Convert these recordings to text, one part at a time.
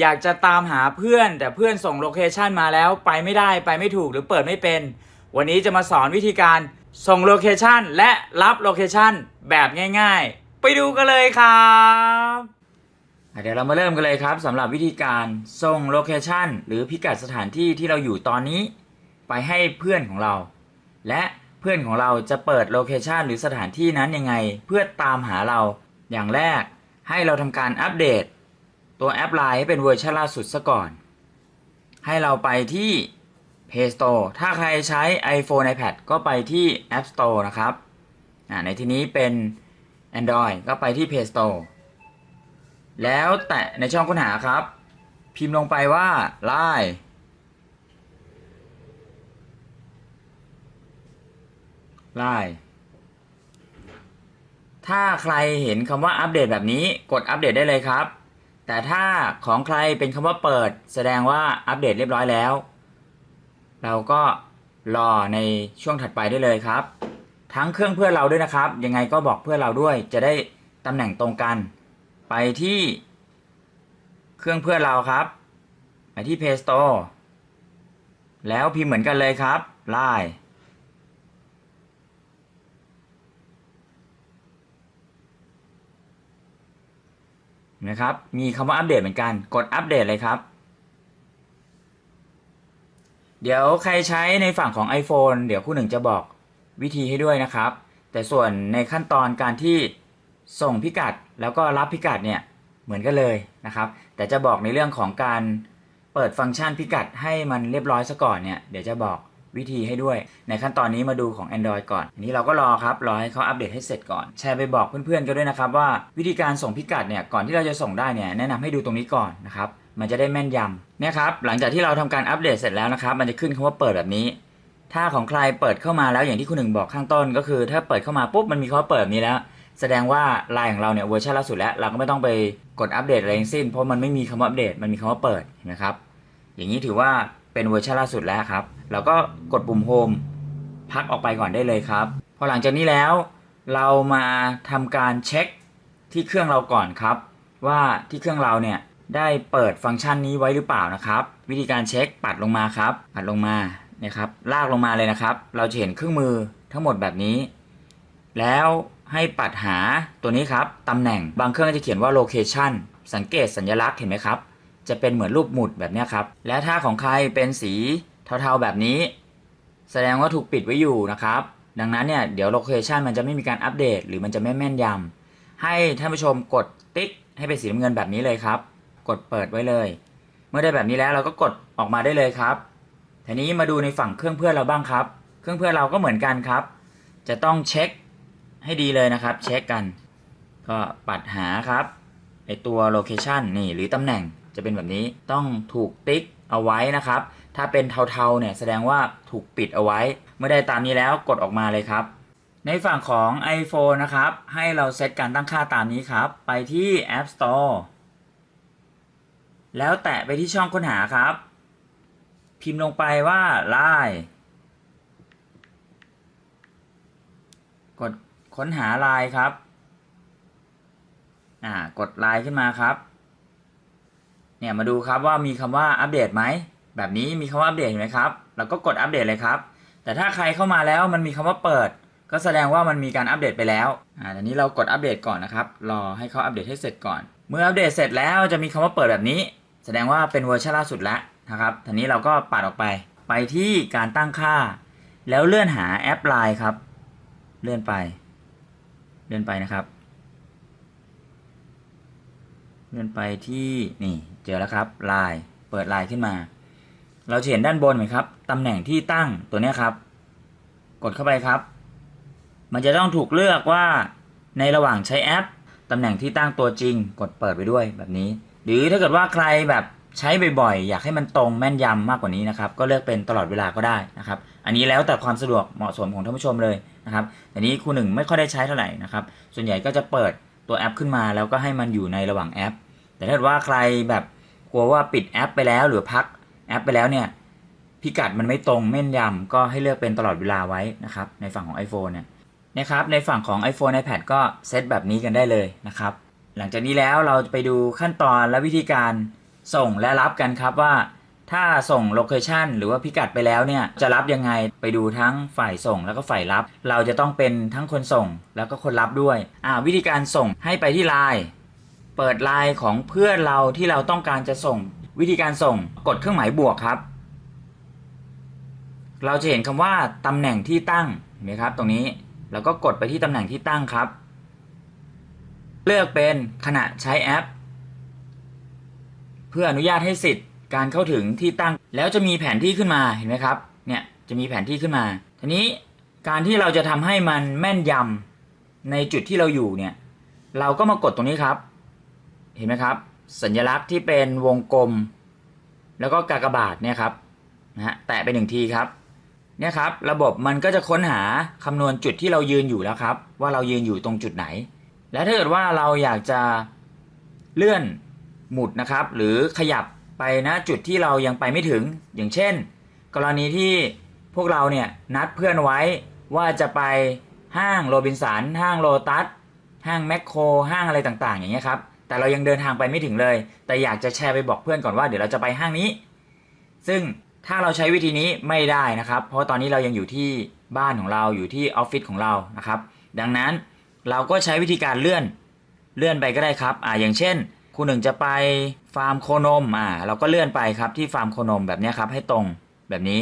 อยากจะตามหาเพื่อน แต่เพื่อนส่งโลเคชันมาแล้วไปไม่ได้ไปไม่ถูกหรือเปิดไม่เป็น วันนี้จะมาสอนวิธีการส่งโลเคชันและรับโลเคชันแบบง่าย ๆ ไปดูกันเลยครับเดี๋ยวเรามาเริ่มกันเลยครับสำหรับวิธีการส่งโลเคชันหรือพิกัดสถานที่ที่เราอยู่ตอนนี้ ไปให้เพื่อนของเรา และเพื่อนของเราจะเปิดโลเคชันหรือสถานที่นั้นยังไง เพื่อตามหาเราอย่างแรกให้เราทำการอัปเดต ตัวแอปไลน์ให้เป็นเวอร์ชันล่าสุดซะก่อน ให้เราไปที่ Play Store ถ้าใครใช้ iPhone iPad ก็ไปที่ App Store นะครับในที่นี้เป็น Android ก็ไปที่ Play Store แล้วแตะในช่องค้นหาครับ พิมพ์ลงไปว่า Line Line ถ้าใครเห็นคำว่าอัปเดตแบบนี้กดอัปเดตได้เลยครับ แต่ถ้าของใครเป็นคำว่าเปิด แสดงว่าอัปเดตเรียบร้อยแล้ว เราก็รอในช่วงถัดไปได้เลยครับ ทั้งเครื่องเพื่อนเราด้วยนะครับ ยังไงก็บอกเพื่อนเราด้วย จะได้ตำแหน่งตรงกัน ไปที่เครื่องเพื่อนเราครับ ไปที่ Play Store แล้วพิมพ์เหมือนกันเลยครับ Line นะครับ มีคำว่าอัปเดตเหมือนกัน กดอัปเดตเลยครับ เดี๋ยวใครใช้ในฝั่งของ iPhone เดี๋ยวคู่หนึ่งจะบอกวิธีให้ด้วยนะครับ แต่ส่วนในขั้นตอนการที่ส่งพิกัดแล้วก็รับพิกัดเนี่ยเหมือนกันเลยนะครับ แต่จะบอกในเรื่องของการเปิดฟังก์ชันพิกัดให้มันเรียบร้อยซะก่อนเนี่ยเดี๋ยวจะบอก วิธีให้ด้วย ในขั้นตอนนี้มาดูของ Android ก่อน อันนี้เราก็รอครับ รอให้เขาอัปเดตให้เสร็จก่อน แชร์ไปบอกเพื่อนๆกันด้วยนะครับว่าวิธีการส่งพิกัดเนี่ย ก่อนที่เราจะส่งได้เนี่ย แนะนำให้ดูตรงนี้ก่อนนะครับ มันจะได้แม่นยำเนี่ยครับ หลังจากที่เราทำการอัปเดตเสร็จแล้วนะครับ มันจะขึ้นคำว่าเปิดแบบนี้ ถ้าของใครเปิดเข้ามาแล้วอย่างที่คุณหนึ่งบอกข้างต้น ก็คือ ถ้าเปิดเข้ามาปุ๊บมันมีคำว่าเปิดนี้แล้วแสดงว่าไลน์ของเราเนี่ยเวอร์ชันล่าสุดแล้ว เราก็ไม่ต้องไปกดอัปเดตอะไรทั้งสิ้น เพราะมันไม่มีคำว่าอัปเดตมันมีคำว่าเปิดเห็นะครับอย่างนี้ถือว่า เป็นเวอร์ชันล่าสุดแล้วครับเราก็กดปุ่มโฮมพักออกไปก่อนได้เลยครับ พอหลังจากนี้แล้ว เรามาทำการเช็คที่เครื่องเราก่อนครับ ว่าที่เครื่องเราเนี่ยได้เปิดฟังก์ชันนี้ไว้หรือเปล่านะครับ วิธีการเช็คปัดลงมาครับ ปัดลงมาเนี่ยครับลากลงมาเลยนะครับ เราจะเห็นเครื่องมือทั้งหมดแบบนี้ แล้วให้ปัดหาตัวนี้ครับตำแหน่งบางเครื่องจะเขียนว่า location สังเกตสัญลักษณ์เห็นไหมครับ จะเป็นเหมือนรูปหมุดแบบนี้ครับ และถ้าของใครเป็นสีเทาๆแบบนี้ แสดงว่าถูกปิดไว้อยู่นะครับ ดังนั้นเนี่ยเดี๋ยว location มันจะไม่มีการอัปเดต หรือมันจะไม่แม่นยำให้ท่านผู้ชมกดติ๊กให้เป็นสีน้ำเงินแบบนี้เลยครับ กดเปิดไว้เลย เมื่อได้แบบนี้แล้วเราก็กดออกมาได้เลยครับทีนี้มาดูในฝั่งเครื่องเพื่อนเราบ้างครับ เครื่องเพื่อนเราก็เหมือนกันครับ จะต้องเช็คให้ดีเลยนะครับ เช็คกัน ก็ปัดหาครับไอตัว location นี่หรือตำแหน่ง จะเป็นแบบนี้ต้องถูกติ๊กเอาไว้นะครับ ถ้าเป็นเทาๆเนี่ยแสดงว่าถูกปิดเอาไว้ เมื่อได้ตามนี้แล้วกดออกมาเลยครับ ในฝั่งของ iPhone นะครับ ให้เราเซตการตั้งค่าตามนี้ครับ ไปที่ App Store แล้วแตะไปที่ช่องค้นหาครับ พิมพ์ลงไปว่า Line กดค้นหา Line ครับ อ่ากด Line ขึ้นมาครับ เนี่ยมาดูครับว่ามีคำว่าอัปเดตไหมแบบนี้มีคำว่าอัปเดตเห็นไหมครับเราก็กดอัปเดตเลยครับ แต่ถ้าใครเข้ามาแล้วมันมีคำว่าเปิด ก็แสดงว่ามันมีการอัปเดตไปแล้วอ่าทีนี้เรากดอัปเดตก่อนนะครับรอให้เขาอัปเดตให้เสร็จก่อน เมื่ออัปเดตเสร็จแล้วจะมีคำว่าเปิดแบบนี้ แสดงว่าเป็นเวอร์ชันล่าสุดแล้วนะครับทีนี้เราก็ปัดออกไปไปที่การตั้งค่า แล้วเลื่อนหาแอปไลน์ครับ เลื่อนไป เลื่อนไปนะครับ เลื่อนไปที่นี่เจอแล้วครับไลน์เปิดไลน์ขึ้นมา เราจะเห็นด้านบนไหมครับตำแหน่งที่ตั้งตัวนี้ครับ กดเข้าไปครับ มันจะต้องถูกเลือกว่าในระหว่างใช้แอปตำแหน่งที่ตั้งตัวจริง กดเปิดไปด้วยแบบนี้ หรือถ้าเกิดว่าใครแบบใช้บ่อยๆ อยากให้มันตรงแม่นยำมากกว่านี้นะครับ ก็เลือกเป็นตลอดเวลาก็ได้นะครับ อันนี้แล้วแต่ความสะดวกเหมาะสมของท่านผู้ชมเลยนะครับแต่นี้ครูหนึ่งไม่ค่อยได้ใช้เท่าไหร่นะครับ ส่วนใหญ่ก็จะเปิด ตัวแอปขึ้นมาแล้วก็ให้มันอยู่ในระหว่างแอป แต่ถ้าว่าใครแบบกลัวว่าปิดแอปไปแล้วหรือพักแอปไปแล้วเนี่ยพิกัดมันไม่ตรงแม่นยำก็ให้เลือกเป็นตลอดเวลาไว้นะครับในฝั่งของ iPhone เนี่ยนะครับในฝั่งของ iPhone iPad ก็เซตแบบนี้กันได้เลยนะครับหลังจากนี้แล้วเราจะไปดูขั้นตอนและวิธีการส่งและรับกันครับว่า ถ้าส่งโลเคชันหรือว่าพิกัดไปแล้วเนี่ยจะรับยังไงไปดูทั้งฝ่ายส่งแล้วก็ฝ่ายรับ เราจะต้องเป็นทั้งคนส่งแล้วก็คนรับด้วยอ่าวิธีการส่งให้ไปที่ไลน์เปิดไลน์ของเพื่อนเราที่เราต้องการจะส่ง วิธีการส่งกดเครื่องหมายบวกครับ เราจะเห็นคำว่าตำแหน่งที่ตั้งเห็นไหมครับ ตรงนี้แล้วก็กดไปที่ตำแหน่งที่ตั้งครับ เลือกเป็นขณะใช้แอป เพื่ออนุญาตให้สิทธิ์ การเข้าถึงที่ตั้ง แล้วจะมีแผนที่ขึ้นมาเห็นไหมครับ เนี่ยจะมีแผนที่ขึ้นมา ทีนี้การที่เราจะทำให้มันแม่นยำในจุดที่เราอยู่เนี่ย เราก็มากดตรงนี้ครับ เห็นไหมครับ สัญลักษณ์ที่เป็นวงกลม แล้วก็กากบาทเนี่ยครับนะฮะแตะไปหนึ่งทีครับเนี่ยครับ ระบบมันก็จะค้นหาคำนวณจุดที่เรายืนอยู่แล้วครับ ว่าเรายืนอยู่ตรงจุดไหน และถ้าเกิดว่าเราอยากจะเลื่อนหมุดนะครับ หรือขยับ ไปนะจุดที่เรายังไปไม่ถึง อย่างเช่น กรณีที่พวกเราเนี่ยนัดเพื่อนไว้ว่าจะไปห้างโรบินสันห้างโลตัสห้างแมคโครห้างอะไรต่างๆ อย่างเงี้ยครับแต่เรายังเดินทางไปไม่ถึงเลย แต่อยากจะแชร์ไปบอกเพื่อนก่อนว่าเดี๋ยวเราจะไปห้างนี้ ซึ่งถ้าเราใช้วิธีนี้ไม่ได้นะครับ เพราะตอนนี้เรายังอยู่ที่บ้านของเราอยู่ที่ออฟฟิศของเรานะครับ ดังนั้นเราก็ใช้วิธีการเลื่อนเลื่อนไปก็ได้ครับอ่าอย่างเช่น คุณหนึ่งจะไป ฟาร์มโคนมอ่าเราก็เลื่อนไปครับที่ฟาร์มโคนมแบบนี้ครับให้ตรงแบบนี้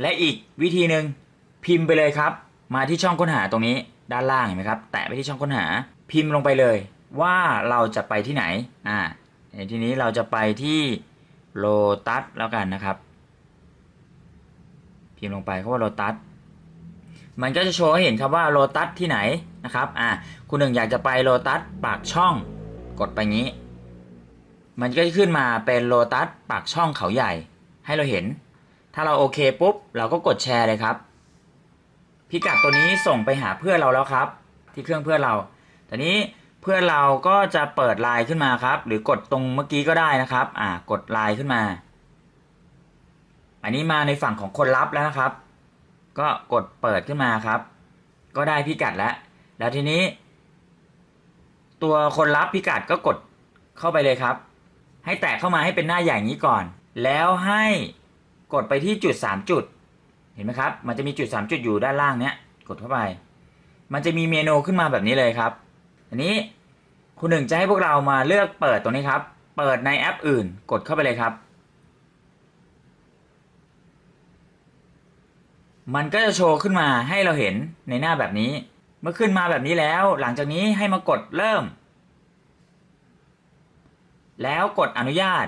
และอีกวิธีหนึ่งพิมพ์ไปเลยครับ มาที่ช่องค้นหาตรงนี้ด้านล่างเห็นไหมครับ แตะไปที่ช่องค้นหาพิมพ์ลงไปเลย ว่าเราจะไปที่ไหนอ่าในทีนี้เราจะไปที่โลตัสแล้วกันนะครับ พิมพ์ลงไปคำว่าโลตัสมันก็จะโชว์ให้เห็นครับว่าโลตัสที่ไหนนะครับอ่าคุณหนึ่งอยากจะไปโลตัสปากช่องกดไปงี้ มันก็จะขึ้นมาเป็นโลตัสปากช่องเขาใหญ่ให้เราเห็น ถ้าเราโอเคปุ๊บ เราก็กดแชร์เลยครับ พิกัดตัวนี้ส่งไปหาเพื่อนเราแล้วครับ ที่เครื่องเพื่อนเราตอนนี้เพื่อนเราก็จะเปิดไลน์ขึ้นมาครับ หรือกดตรงเมื่อกี้ก็ได้นะครับ อ่ากดไลน์ขึ้นมา อันนี้มาในฝั่งของคนรับแล้วนะครับ ก็กดเปิดขึ้นมาครับ ก็ได้พิกัดแล้ว แล้วทีนี้ ตัวคนรับพิกัดก็กดเข้าไปเลยครับ ให้แตะเข้ามาให้เป็นหน้าใหญ่อย่างนี้ก่อน แล้วให้กดไปที่จุด 3 จุด เห็นไหมครับ มันจะมีจุด 3 จุดอยู่ด้านล่างเนี้ย กดเข้าไป มันจะมีเมนูขึ้นมาแบบนี้เลยครับ อันนี้คุณหนึ่งจะให้พวกเรามาเลือกเปิดตรงนี้ครับ เปิดในแอปอื่น กดเข้าไปเลยครับ มันก็จะโชว์ขึ้นมาให้เราเห็นในหน้าแบบนี้ เมื่อขึ้นมาแบบนี้แล้ว หลังจากนี้ให้มากดเริ่ม แล้วกดอนุญาต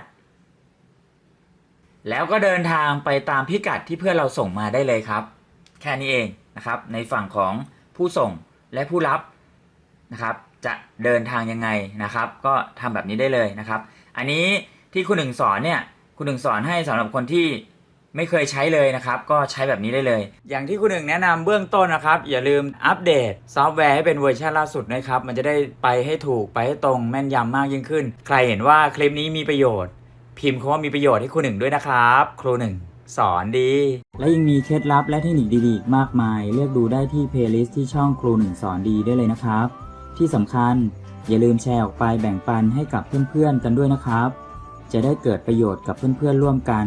แล้วก็เดินทางไปตามพิกัดที่เพื่อนเราส่งมาได้เลยครับ แค่นี้เองนะครับ ในฝั่งของผู้ส่งและผู้รับนะครับ จะเดินทางยังไงนะครับ ก็ทำแบบนี้ได้เลยนะครับ อันนี้ที่คุณหนึ่งสอนเนี่ยคุณหนึ่งสอนให้สำหรับคนที่ ไม่เคยใช้เลยนะครับ ก็ใช้แบบนี้ได้เลย อย่างที่คุณหนึ่งแนะนำเบื้องต้นนะครับ อย่าลืมอัปเดตซอฟต์แวร์ให้เป็นเวอร์ชันล่าสุดนะครับ มันจะได้ไปให้ถูกไปให้ตรงแม่นยำมากยิ่งขึ้น ใครเห็นว่าคลิปนี้มีประโยชน์ พิมพ์คำว่ามีประโยชน์ให้ครูหนึ่งด้วยนะครับ ครูหนึ่งสอนดี และยังมีเคล็ดลับและเทคนิคดีๆ มากมาย เลือกดูได้ที่เพลย์ลิสต์ที่ช่องครูหนึ่งสอนดีได้เลยนะครับ ที่สำคัญอย่าลืมแชร์ออกไปแบ่งปันให้กับเพื่อนๆกันด้วยนะครับ จะได้เกิดประโยชน์กับเพื่อนๆร่วมกัน